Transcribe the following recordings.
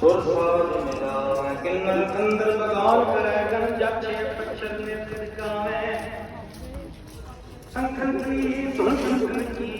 ਸੁਰ ਸਾਜ ਮਿਲਾਵੇ ਕਿੰਨਰ ਕੰਦਰ ਬਗਾਲ ਕਰੈ ਗਨ ਜਾਚੇ ਪਛਰ ਨੇ ਤਿਨਕਾਵੇ ਸੰਖਨ ਕੀ ਸੁਨ ਸੰਖਨ ਕੀ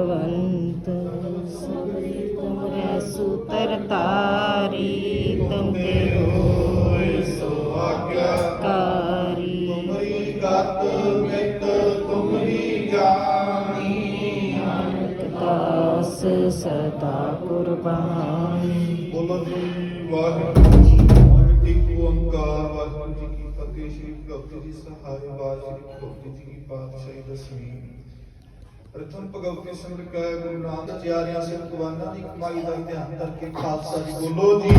ਭਗਵੰਤ ਤੁਮਰੇ ਸੂਤਰ ਤਾਰੀ ਤੁਮਰੇ ਹੋਏ ਸੋ ਆਗਿਆ ਕਾਰੀ। ਤੁਮਰੀ ਗਤ ਮਿਤ ਤੁਮਰੀ ਜਾਣੀ ਦਾਸ ਸਦਾ ਕੁਰਬਾਨੀ। ਬੋਲੋ ਜੀ ਵਾਹਿਗੁਰੂ ਜੀ ਇੱਕ ਓੰਕਾਰ ਵਾਹਿਗੁਰੂ ਜੀ ਕੀ ਫਤਿਹ ਸ੍ਰੀ ਭਗਵਤੀ ਜੀ ਸਹਾਇ ਵਾਹਿਗੁਰੂ ਜੀ ਜੀ ਕੀ ਪਾਤਸ਼ਾਹੀ ਦਸਵੀਂ। ਪ੍ਰਥਮ ਭਗਵਤੀ ਸੰਗਤ ਕਾ ਗੁਰੂ ਨਾਨਕ ਚਾਰਿਆਂ ਸਿੰਘ ਕੁਵਾਨਾਂ ਦੀ ਕਮਾਈ ਦਾ ਧਿਆਨ ਕਰਕੇ ਖਾਲਸਾ ਜੀ ਬੋਲੋ ਜੀ।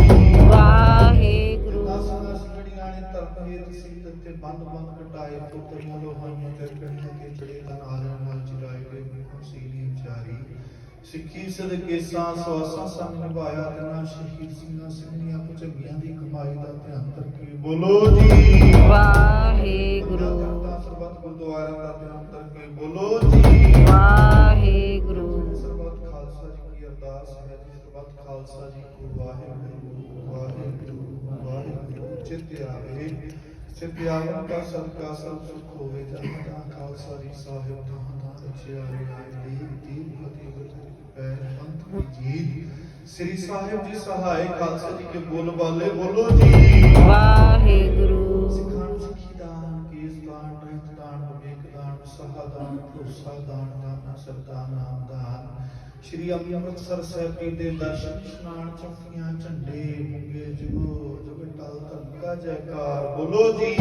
ਵਾਹਿਗੁਰੂ। ਨਾਸਾਂ ਜਿਹੜੀਆਂ ਨੇ ਧਰਮ ਹੇਤ ਸੀ ਤੇ ਬੰਦ ਬੰਦ ਕਟਾਏ ਪੁੱਤਰ ਮੋਲੋ ਹੋਈਆਂ ਤੇ ਕਣੀਆਂ ਤੇ ਚੜੇ ਤਨ ਆਰਿਆਂ ਨਾਲ ਚਿਰਾਏ ਗਏ ਬਿਲਕੁਲ ਸੀਲੀ ਵਿਚਾਰੀ ਸਿੱਖੀ ਸਦਕੇਸਾਂ ਸਵਾਸਾਂ ਸੰਗ ਨਿਭਾਇਆ ਤੇ ਨਾ ਸ਼ਹੀਦ ਸਿੰਘਾਂ ਸਿੰਘੀਆਂ ਭੁਜੰਗੀਆਂ ਦੀ ਕਮਾਈ ਦਾ ਧਿਆਨ ਕਰਕੇ ਬੋਲੋ ਜੀ। ਵਾਹਿਗੁਰੂ। ਸਰਬੱਤ ਗੁਰਦੁਆਰਿਆਂ ਦਾ ਧਿਆਨ ਚਿੱਤ ਆਵਨ ਦਾ ਸਦਕਾ ਸਭ ਸੁਖ ਹੋਵੇ ਜਨ ਦਾ ਖਾਲਸਾ ਜੀ ਸਾਹਿਬ ਤਾਂ ਤਾਂ ਰਚਿਆ ਰਿਹਾ ਦੀ ਦੀ ਫਤਿਹ ਗੁਰੂ ਪੈਰ ਪੰਥ ਦੀ ਜੀਤ ਸ੍ਰੀ ਸਾਹਿਬ ਜੀ ਸਹਾਇ ਖਾਲਸਾ ਜੀ ਕੇ ਬੋਲ ਬਾਲੇ ਬੋਲੋ ਜੀ। ਵਾਹਿਗੁਰੂ। ਸਿੱਖਾਂ ਨੂੰ ਸਿੱਖੀ ਦਾਨ ਕੇਸ ਦਾਨ ਰਹਿਤ ਦਾਨ ਵਿਵੇਕ ਦਾਨ ਸਹਾ ਦਾਨ ਭਰੋਸਾ ਦਾਨ ਦਾਨਾ ਸਰਦਾ ਨਾਮ ਦਾਨ। ਸ਼੍ਰੀ ਅੰਮ੍ਰਿਤਸਰ ਸਾਹਿਬ ਜੀ ਦੇ ਦਰਸ਼ਨ ਇਸ਼ਨਾਨ ਚੌਕੀਆਂ ਝੰਡੇ ਮੁੰਗੇ ਜੁਗੋ ਜੁਗਟਲ ਧੰਕਾ ਜੈਕਾਰ ਬੋਲੋ ਜੀ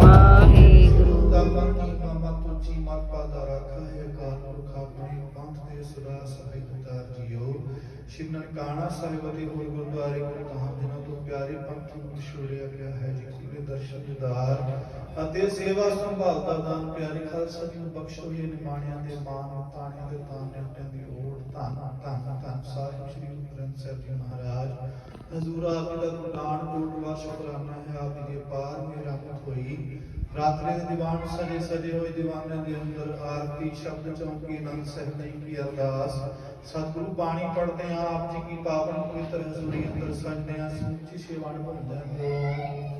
ਵਾਹਿਗੁਰੂ ਦਾ ਬੰਦੀ ਮਾਮਾ ਤੁਚੀ ਮਾਪਾ ਦਾ ਰੱਖਾ ਹੈ ਕਾਲ ਪੁਰਖ ਆਪਣੇ ਪੰਥ ਦੇ ਸਦਾ ਸਹਾਇਤਾ ਜੀਓ ਸ਼੍ਰੀ ਨਨਕਾਣਾ ਸਾਹਿਬ ਅਤੇ ਹੋਰ ਗੁਰਦੁਆਰੇ ਗੁਰੂ ਧਾਮ ਦਿਨਾਂ ਤੋਂ ਪਿਆਰੇ ਪੰਥ ਨੂੰ ਵਿਛੋੜਿਆ ਗਿਆ ਹੈ ਜੀ ਖੁੱਲੇ ਦਰਸ਼ਨ ਦਿਦਾਰ ਅਤੇ ਸੇਵਾ ਸੰਭਾਲ ਦਾ ਦਾਨ ਪਿਆਰੇ ਖਾਲਸਾ ਜੀ ਨੂੰ ਬਖਸ਼ੋ ਇਹ ਨਿਮਾਣਿਆਂ ਦੇ ਮਾਨ ਤਾਣਿਆਂ ਦੇ ਤਾਨ ਨਿਮਟਿਆਂ ਦੀ ਓੜ ਧੰਨ ਧੰਨ ਧੰਨ ਸਾਹਿਬ ਸ਼੍ਰੀ ਗੁਰੂ ਗ੍ਰੰਥ ਸਾਹਿਬ ਜੀ ਮਹਾਰਾਜ। ਹਜ਼ੂਰ ਆਪ ਦਾ ਗੁਰਦਾਨ ਕੋਟ ਵਾਰ ਸ਼ੁਕਰਾਨਾ ਹੈ, ਆਪ ਜੀ ਦੇ ਪਾਰ ਮੇਰਾਮਤ ਹੋਈ। ਰਾਤਰੇ ਦੇ ਦੀਵਾਨ ਸਜੇ ਸਜੇ ਹੋਏ ਦੀਵਾਨਾਂ ਦੇ ਅੰਦਰ ਆਰਤੀ ਸ਼ਬਦ ਚੌਂਕੀ ਆਨੰਦ ਸਾਹਿਬ ਜੀ ਕੀ ਅਰਦਾਸ। ਸਤਿਗੁਰੂ ਬਾਣੀ ਪੜ੍ਹਦੇ ਆ ਆਪ ਜੀ ਕੀ ਪਾਵਨ ਪਵਿੱਤਰ ਹਜ਼ੂਰੀ ਅੰਦਰ ਸਜਦੇ ਆ ਸਮੁੱਚੀ ਸੇਵਾ ਨਿਭਾਉਂਦੇ ਹਾਂ।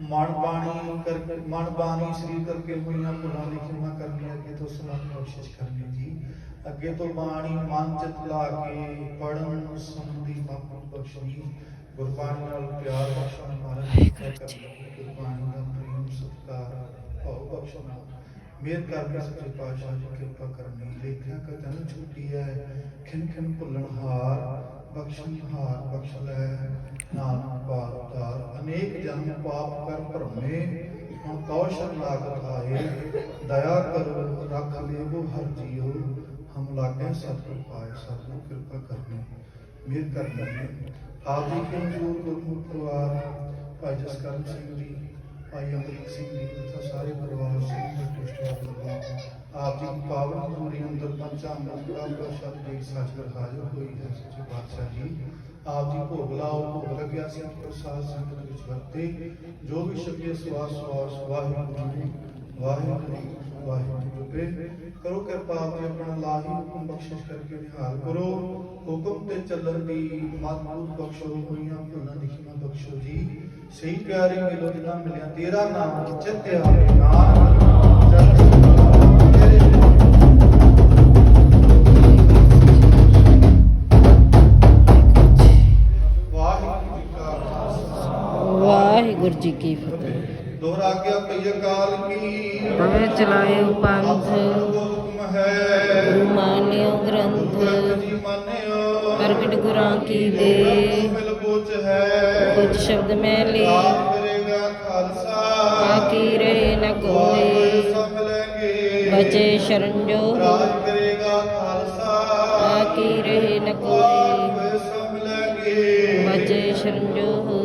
ਮਨ ਬਾਣੀ ਕਰਕੇ, ਮਨ ਬਾਣੀ ਸ੍ਰੀ ਕਰਕੇ ਹੋਈਆਂ ਭੁੱਲਾਂ ਦੀ ਖਿਮਾ ਕਰਨੀ ਅੱਗੇ ਤੋਂ ਸੁਣਨ ਦੀ ਕੋਸ਼ਿਸ਼ ਕਰਨੀ ਜੀ। ਅੱਗੇ ਤੋਂ ਬਾਣੀ ਮਨ ਚ ਲਾ ਕੇ ਪੜਨ ਸੁਣਨ ਦੀ ਬਾਪੂ ਬਖਸ਼ਣੀ ਗੁਰਬਾਣੀ ਨਾਲ ਪਿਆਰ ਬਖਸ਼ਣ ਮਹਾਰਾਜ ਦੀ ਗੁਰਬਾਣੀ ਦਾ ਪ੍ਰੇਮ ਸਤਿਕਾਰ ਭਾਉ ਬਖਸ਼ਣਾ ਮੇਰ ਕਰਕੇ ਸੱਚੇ ਪਾਤਸ਼ਾਹ ਜੀ ਕਿਰਪਾ ਕਰਨੀ। ਲੇਖਿਆ ਕਤਨ ਛੁੱਟੀ ਹੈ ਖਿਨ ਖਿਨ ਭੁੱਲਣ ਹਾਰ ਬਖਸ਼ਣ ਹਾਰ ਬਖਸ਼ ਲੈ। ਨਾਨਕ ਪਾਤਾਰ ਅਨੇਕ ਜਨਮ ਪਾਪ ਕਰ ਭਰਮੇ। ਹੁਣ ਕੌਸ਼ਲ ਲਾਗਤ ਆਏ ਦਇਆ ਕਰੋ ਰੱਖ ਲੇਵੋ ਹਰ ਜੀਓ ਹਮ ਲਾਗੇ ਸਤਿਗੁਰ ਪਾਏ ਸਤਿਗੁਰ ਕਿਰਪਾ ਕਰਨੀ ਮੇਰ ਕਰਨੀ ਆਪ ਜੀ ਕੇ ਹਜ਼ੂਰ ਗੁਰਮੁਖ ਪਰਿਵਾਰ ਭਾਈ ਜਸਕਰਨ ਸਿੰਘ ਜੀ ਭਾਈ ਅਮਰੀਕ ਸਿੰਘ ਜੀ ਤਥਾ ਸਾਰੇ ਪਰਿਵਾਰ ਸਿੰਘ ਦੇ ਪੁਸ਼ਟਵਾਰ ਵੱਲੋਂ ਆਪ ਜੀ ਦੀ ਪਾਵਨ ਹਜ਼ੂਰੀ ਅੰਦਰ ਪੰਚਾਂ ਮੁਕਤਾ ਪ੍ਰਸ਼ਦ ਜੀ ਸਾਜਰ ਹਾਜ਼ਰ ਹੋਈ ਹੈ ਸੱਚੇ ਪਾਤਸ਼ਾਹ ਜੀ ਆਪ ਜੀ ਭੋਗ ਲਾਓ ਭੋਗ ਲੱਗਿਆ ਸਿੰਘ ਪ੍ਰਸਾਦ ਸੰਗਤ ਵਿੱਚ ਵਰਤੇ ਜੋ ਵੀ ਸ਼ਬਦ ਸਵਾਸ ਸਵਾਸ ਵਾਹਿਗੁਰੂ ਵਾਹਿਗੁਰੂ ਵਾਹਿਗੁਰੂ ਰੂਪੇ ਕਰੋ ਕਿਰਪਾ ਤੇ ਆਪਣਾ ਲਾਹੀ ਹੁਕਮ ਬਖਸ਼ਿਸ਼ ਕਰਕੇ ਨਿਹਾਲ ਕਰੋ। ਹੁਕਮ ਤੇ ਚੱਲਣ ਦੀ ਮਾਤਮੂਤ ਬਖਸ਼ੋ, ਹੋਈਆਂ ਭੁੱਲਾਂ ਦੀ ਖਿਮਾ ਬਖਸ਼ੋ ਜੀ। ਸਹੀ ਪਿਆਰੇ ਮਿਲੋ ਜਿਨਾ ਮਿਲਿਆ, ਤੇਰਾ ਨਾਮ ਚਿੱਤੇ ਆਵੇ ਨਾਮ ਜਦ ਤੇਰੇ ਵਾਹਿਗੁਰੂ ਜੀ ਕੀ ਫਤਿਹ। ਆਗਿਆ ਪਈ ਅਕਾਲ ਕੀ? ਤਵੇ ਚਲਾਇਓ ਪੰਥ। ਹੁਕਮ ਹੈ। ਗੁਰੂ ਮਾਨਿਓ ਗ੍ਰੰਥ। ਜੀ ਮੰਨਿਓ। ਪ੍ਰਗਟ ਗੁਰਾਂ ਕੀ ਦੇ। ਮਿਲ ਬੋਚ ਹੈ। ਕੁਝ ਸ਼ਬਦ ਮੈਲੇ ਆਪ ਕਰੇਗਾ ਖਾਲਸਾ। ਬਾਕੀ ਰਹੇ ਨ ਕੋਏ ਸਭ ਲੈਂਗੇ। ਬਚੇ ਸ਼ਰਨ ਜੋ। ਰਾਜ ਕਰੇਗਾ ਖਾਲਸਾ। ਬਾਕੀ ਰਹੇ ਨ ਆਪ ਸਭ ਲੈਂਗੇ। ਬਚੇ ਸ਼ਰਨ ਜੋ